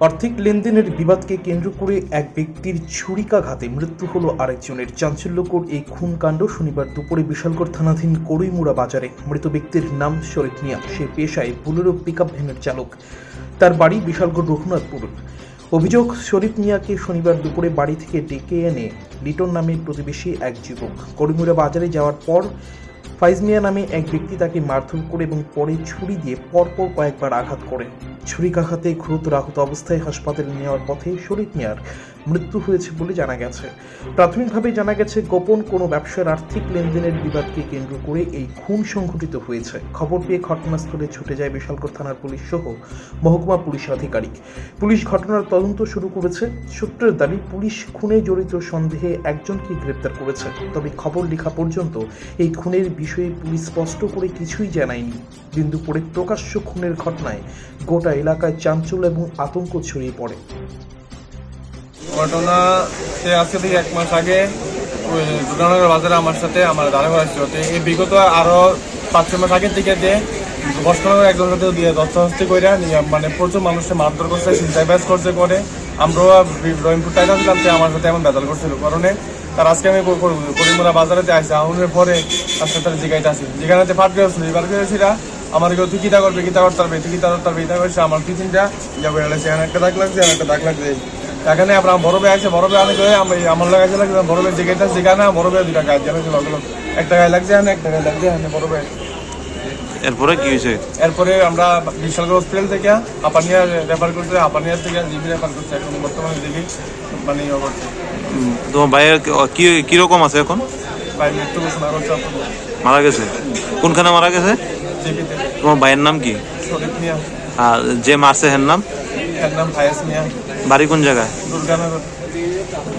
আর্থিক লেনদেনের বিবাদকে কেন্দ্র করে এক ব্যক্তির ছুরিকাঘাতে মৃত্যু হলো আরেকজনের। চাঞ্চল্যকর এই খুনকাণ্ড শনিবার দুপুরে বিশালগড় থানাধীন কড়ইমুড়া বাজারে। মৃত ব্যক্তির নাম শরীফ মিয়া। সে পেশায় বুলেরো পিকআপ ভ্যানের চালক। তার বাড়ি বিশালগড় রঘুনাথপুর। অভিযোগ, শরীফ মিয়াকে শনিবার দুপুরে বাড়ি থেকে ডেকে এনে লিটন নামে প্রতিবেশী এক যুবক। কড়িমুড়া বাজারে যাওয়ার পর ফাইজ মিয়া নামে এক ব্যক্তি তাকে মারধর করে এবং পরে ছুরি দিয়ে পরপর কয়েকবার আঘাত করে। ছুরিকাঘাতে গুরুতর আহত অবস্থায় হাসপাতালে নেওয়ার পথে শরীফ মিয়ার মৃত্যু হয়েছে বলে জানা গেছে। প্রাথমিকভাবে জানা গেছে, গোপন কোনো ব্যবসার আর্থিক লেনদেনের বিবাদকে কেন্দ্র করে এই খুন সংঘটিত হয়েছে। খবর পেয়ে ঘটনাস্থলে ছুটে যায় বিশালগড় থানার পুলিশ সহ মহকুমা পুলিশ আধিকারিক। পুলিশ ঘটনার তদন্ত শুরু করেছে। সূত্রের দাবি, পুলিশ খুনে জড়িত সন্দেহে একজনকে গ্রেপ্তার করেছে। তবে খবর লেখা পর্যন্ত এই খুনের বিষয়ে পুলিশ স্পষ্ট করে কিছুই জানায়নি। বিন্দুপুরে প্রকাশ্য খুনের ঘটনায় গোটা এলাকায় চাঞ্চল্য এবং আতঙ্ক ছড়িয়ে পড়ে। ঘটনা সে আজকে থেকে এক মাস আগে দুর্গানগর বাজারে আমার সাথে আমার দাঁড়া করা ছিল এই বিগত আরও পাঁচ, ছয় মাস আগের থেকে দিয়ে বসনগর একজন দিয়ে দস্তাহস্তি করে মানে প্রচুর মানুষের মারধর করছে চিন্তায় ব্যাস করছে করে। আমরাও রহিমপুর টাইম আমার সাথে এমন বেদাল করছিল। কারণে তার আজকে আমি করিমুলা বাজারেতে আসছি আহুনের পরে আজকে তার জিগাইতে আসি। জিগানাতে ফাট গেছিল এবার গেছিল আমার কেউ তুই কিতা করবে কিতা করতে পারবে তুই কিতা করতে পারবে এটা করছে আমার টিফিনটা যাবে সেখানে একটা দাগ লাগছে এখানে একটা দাগ লাগছে। এখানে আপনার বড় ভাই আছে বড় ভাই অনেক আমি আমার লাগাইছে লাগছে যেটা যেখানে বড় ভাই দুটা গাছ জানা ছিল ওগুলো একটা গায়ে লাগছে এখানে একটা গায়ে লাগছে এখানে বড় ভাই। এরপরে কি হয়েছে? এরপরে আমরা বিশালগড় হসপিটাল থেকে আপানিয়া রেফার করছে আপানিয়া থেকে জিবি রেফার করছে এখন বর্তমানে জিবি মানে ইয়ে তোমার ভাইয়ের কি কীরকম আছে এখন? মারা গেছে? কোনখানে মারা গেছে? তোমার ভাইয়ের নাম কি? আর যে মারছে হের নাম? বাড়ি কোন জায়গায়?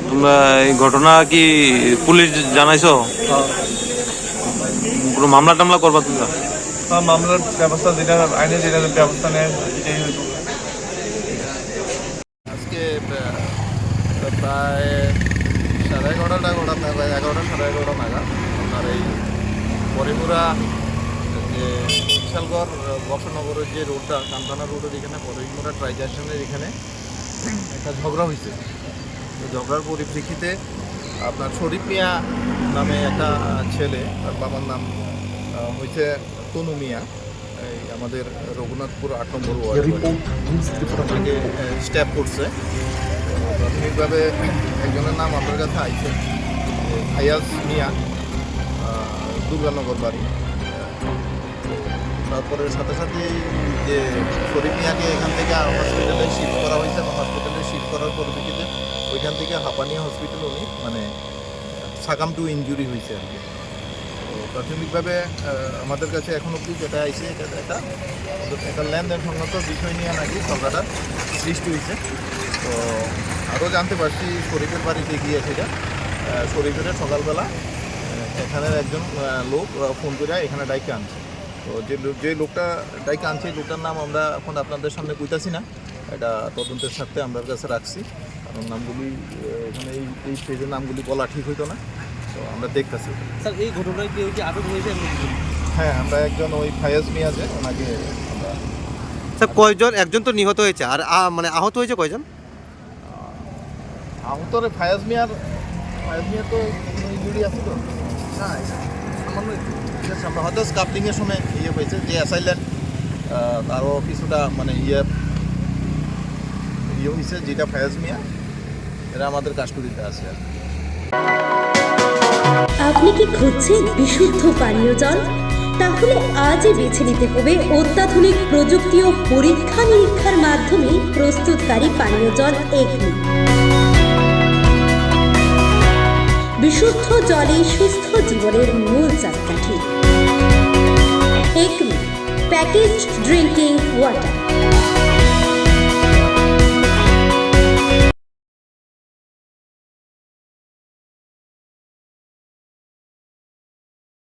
তোমরা এই ঘটনা কি পুলিশ জানাইছো? হ্যাঁ। কোনো মামলা টামলা করবা তোমরা? হ্যাঁ, মামলার ব্যবস্থা যেটা আইনে যেটা ব্যবস্থা নেয় এটাই হইতো আজকে আহ, প্রায় সাড়ে এগারোটা এগারোটা এগারোটা সাড়ে এগারোটা নাগাদ। আপনার এই পরিপুরা যে বিশালগড় বর্ষনগরের যে রোডটা কান্তানা রোডের এখানে পরিপুরা ট্রাইজাকশনের এখানে একটা ঝগড়া হয়েছে। তো ঝগড়ার পরিপ্রেক্ষিতে আপনার শরীফ মিয়া নামে একটা ছেলে তার বাবার নাম হয়েছে তনু মিয়া। এই আমাদের রঘুনাথপুর আট নম্বর ওয়ার্ড। স্ট্যাপ করছে। প্রাথমিকভাবে একজনের নাম আপনার কাছে আইছে ফায়াজ মিয়া দুর্গানগর বাড়ি। তারপরে সাথে সাথে যে শরীফ মিয়াকে এখান থেকে হসপিটালে শিফট করা হয়েছে এবং হসপিটালে শিফট করার পরিপ্রেক্ষিতে ওইখান থেকে হাঁপানিয়া হসপিটাল উনি মানে সাকাম টু ইনজুরি হয়েছে আর কি। প্রাথমিকভাবে আমাদের কাছে এখন অব্দি যেটা আইছে, এটা একটা একটা লেনদেন সংক্রান্ত বিষয় নিয়ে নাকি ঝগড়াটা সৃষ্টি হয়েছে। তো আরও জানতে পারছি শরীফের বাড়িতে গিয়ে সেটা শরীফের সকালবেলা এখানের একজন লোক ফোন করে এখানে ডাইকে আনছে। তো যে যে লোকটা ডাইকে আনছে এই লোকটার নাম আমরা এখন আপনাদের সামনে কইতাছি না। এটা তদন্তের সাথে আমরা কাছে রাখছি। কারণ নামগুলি এখানে এই এই স্টেজের নামগুলি বলা ঠিক হইতো না। তো আমরা দেখতেছি। স্যার এই ঘটনায় কেউ কি আটক হয়েছে এমন কিছু? হ্যাঁ আমরা একজন ওই ফায়াজ মিয়া আছে ওনাকে আমরা স্যার কয়জন? একজন তো নিহত হয়েছে। আর মানে আহত হয়েছে কয়জন? আহতরে ফায়াজ মিয়ার ফায়াজ মিয়ার তো ইঞ্জুরি আছে তো। না সামান্য আমরা হয়তো স্কাপলিংয়ের সময় ইয়ে হয়েছে যে অ্যাসাইলেন্ট তারও কিছুটা মানে ইয়ে ইয়ে হয়েছে যেটা ফায়াজ মিয়া এরা আমাদের কাস্টডিতে আছে আর আপনি কি খুঁজছেন বিশুদ্ধ পানীয় জল? তাহলে আজই বেছে নিতে হবে অত্যাধুনিক প্রযুক্তি ও পরীক্ষা নিরীক্ষার মাধ্যমে প্রস্তুতকারী পানীয় জল একমি বিশুদ্ধ জলে সুস্থ জীবনের মূল চাকাঠি। Acme packaged drinking water